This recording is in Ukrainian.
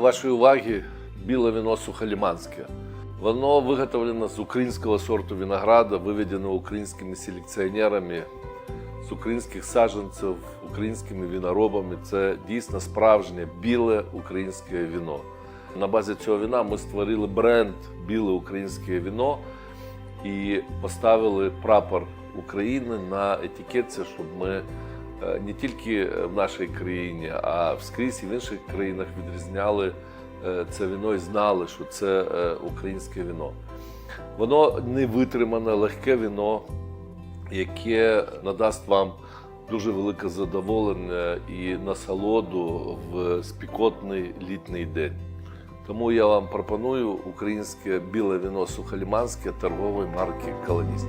вашої уваги біле вино сухоліманське. Воно виготовлено з українського сорту винограда, виведено українськими селекціонерами з українських саджанців, українськими виноробами. Це дійсно справжнє біле українське вино. На базі цього вина ми створили бренд Біле українське вино і поставили прапор України на етикетці, щоб ми не тільки в нашій країні, а вскрізь і в інших країнах відрізняли е, це вино і знали, що це е, українське вино. Воно не витримане, легке вино, яке надасть вам дуже велике задоволення і насолоду в спікотний літній день. Тому я вам пропоную українське біле вино сухоліманське торгової марки Колоніст.